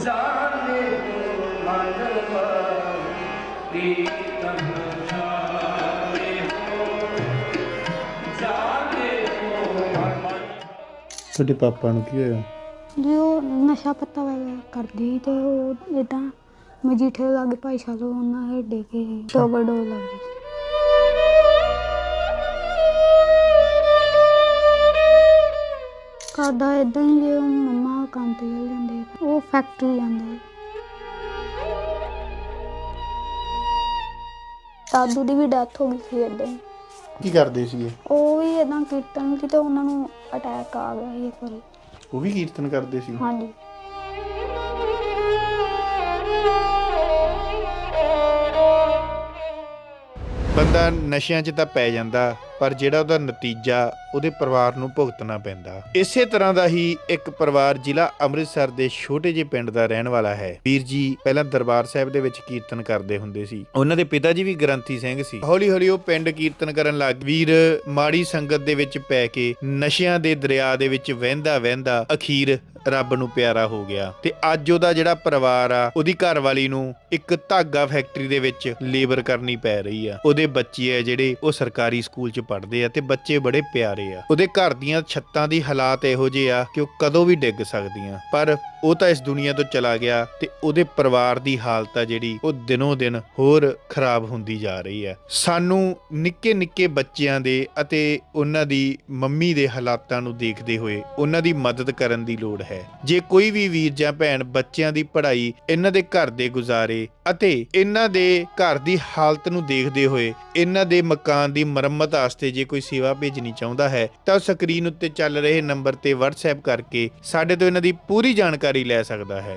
ਮਨ ਤੁਹਾਡੇ ਪਾਪਾ ਨੂੰ ਕੀ ਹੋਇਆ? ਜੀ ਉਹ ਨਸ਼ਾ ਪੱਤਾ ਵਗੈਰਾ ਕਰਦੇ ਸੀ ਤੇ ਉਹ ਇਦਾਂ ਮਜੀਠੇ ਲਾਗੇ ਭਾਈ ਸਾਹਿਬ ਉਹਨਾਂ ਦੇ ਡੇ ਕੇ ਡੋਬਲ ਡੋਲ ਲੱਗ ਗਈ ਕਰਦਾ ਇਦਾਂ ਹੀ ਜੇ ਮੰਮਾ ਕੰਮ ਤੇ ਚਲੇ ਜਾਂਦੇ ਉਹ ਫੈਕਟਰੀ ਜਾਂਦੇ ਦਾਦੂ ਦੀ ਵੀ ਡੈਥ ਹੋ ਗਈ ਸੀ ਇਦਾਂ ਹੀ। ਕੀ ਕਰਦੇ ਸੀਗੇ? ਉਹ ਵੀ ਇਦਾਂ ਕੀਰਤਨ ਸੀ ਤੇ ਉਹਨਾਂ ਨੂੰ ਅਟੈਕ ਆ ਗਿਆ ਸੀ ਇੱਕ ਵਾਰੀ। ਉਹ ਵੀ ਕੀਰਤਨ ਕਰਦੇ ਸੀ? ਹਾਂਜੀ। ਬੰਦਾ ਨਸ਼ਿਆਂ 'ਚ ਤਾਂ ਪੈ ਜਾਂਦਾ। ਪਰ ਜਿਹੜਾ ਉਹਦਾ ਨਤੀਜਾ ਉਹਦੇ ਪਰਿਵਾਰ ਨੂੰ ਭੁਗਤਣਾ ਪੈਂਦਾ। ਇਸੇ ਤਰ੍ਹਾਂ ਦਾ ਹੀ ਇੱਕ ਪਰਿਵਾਰ ਜ਼ਿਲ੍ਹਾ ਅੰਮ੍ਰਿਤਸਰ ਦੇ ਛੋਟੇ ਜਿਹੇ ਪਿੰਡ ਦਾ ਰਹਿਣ ਵਾਲਾ ਹੈ। ਵੀਰ ਜੀ ਪਹਿਲਾਂ ਦਰਬਾਰ ਸਾਹਿਬ ਦੇ ਵਿੱਚ ਕੀਰਤਨ ਕਰਦੇ ਹੁੰਦੇ ਸੀ। ਉਹਨਾਂ ਦੇ ਪਿਤਾ ਜੀ ਵੀ ਗ੍ਰੰਥੀ ਸਿੰਘ ਸੀ। ਹੌਲੀ ਹੌਲੀ ਉਹ ਪਿੰਡ ਕੀਰਤਨ ਕਰਨ ਲੱਗ ਵੀਰ ਮਾੜੀ ਸੰਗਤ ਦੇ ਵਿੱਚ ਪੈ ਕੇ ਨਸ਼ਿਆਂ ਦੇ ਦਰਿਆ ਦੇ ਵਿੱਚ ਵਹਿੰਦਾ ਵਹਿੰਦਾ ਅਖੀਰ ਰੱਬ ਨੂੰ ਪਿਆਰਾ ਹੋ ਗਿਆ ਤੇ ਅੱਜ ਉਹਦਾ ਜਿਹੜਾ ਪਰਿਵਾਰ ਆ, ਉਹਦੀ ਘਰਵਾਲੀ ਨੂੰ ਇੱਕ ਧਾਗਾ ਫੈਕਟਰੀ ਦੇ ਵਿੱਚ ਲੇਬਰ ਕਰਨੀ ਪੈ ਰਹੀ ਆ। ਉਹਦੇ ਬੱਚੇ ਆ ਜਿਹੜੇ, ਉਹ ਸਰਕਾਰੀ ਸਕੂਲ 'ਚ ਪੜ੍ਹਦੇ ਆ ਤੇ ਬੱਚੇ ਬੜੇ ਪਿਆਰੇ ਆ। ਉਹਦੇ ਘਰ ਦੀਆਂ ਛੱਤਾਂ ਦੀ ਹਾਲਾਤ ਇਹੋ ਜਿਹੇ ਆ ਕਿ ਉਹ ਕਦੋਂ ਵੀ ਡਿੱਗ ਸਕਦੀਆਂ। ਪਰ ਉਹ ਤਾਂ ਇਸ ਦੁਨੀਆ ਤੋਂ ਚਲਾ ਗਿਆ ਤੇ ਉਹਦੇ ਪਰਿਵਾਰ ਦੀ ਹਾਲਤ ਆ ਜਿਹੜੀ, ਉਹ ਦਿਨੋਂ ਦਿਨ ਹੋਰ ਖਰਾਬ ਹੁੰਦੀ ਜਾ ਰਹੀ ਹੈ। ਸਾਨੂੰ ਨਿੱਕੇ ਨਿੱਕੇ ਬੱਚਿਆਂ ਦੇ ਅਤੇ ਉਹਨਾਂ ਦੀ ਮੰਮੀ ਦੇ ਹਾਲਾਤਾਂ ਨੂੰ ਦੇਖਦੇ ਹੋਏ ਉਹਨਾਂ ਦੀ ਮਦਦ ਕਰਨ ਦੀ ਲੋੜ ਹੈ। ਜੇ ਕੋਈ ਵੀ ਵੀਰ ਜਾਂ ਭੈਣ ਬੱਚਿਆਂ ਦੀ ਪੜ੍ਹਾਈ ਇਹਨਾਂ ਦੇ ਘਰ ਦੇ ਗੁਜ਼ਾਰੇ ਅਤੇ ਇਹਨਾਂ ਦੇ ਘਰ ਦੀ ਹਾਲਤ ਨੂੰ ਦੇਖਦੇ ਹੋਏ ਇਹਨਾਂ ਦੇ ਮਕਾਨ ਦੀ ਮੁਰੰਮਤ ਵਾਸਤੇ ਜੇ ਕੋਈ ਸੇਵਾ ਭੇਜਣੀ ਚਾਹੁੰਦਾ ਹੈ, ਤਾਂ ਸਕਰੀਨ ਉੱਤੇ ਚੱਲ ਰਹੇ ਨੰਬਰ ਤੇ WhatsApp ਕਰਕੇ ਸਾਡੇ ਤੋਂ ਇਹਨਾਂ ਦੀ ਪੂਰੀ ਜਾਣਕਾਰੀ ਜਾਣਕਾਰੀ ਲੈ ਸਕਦਾ ਹੈ।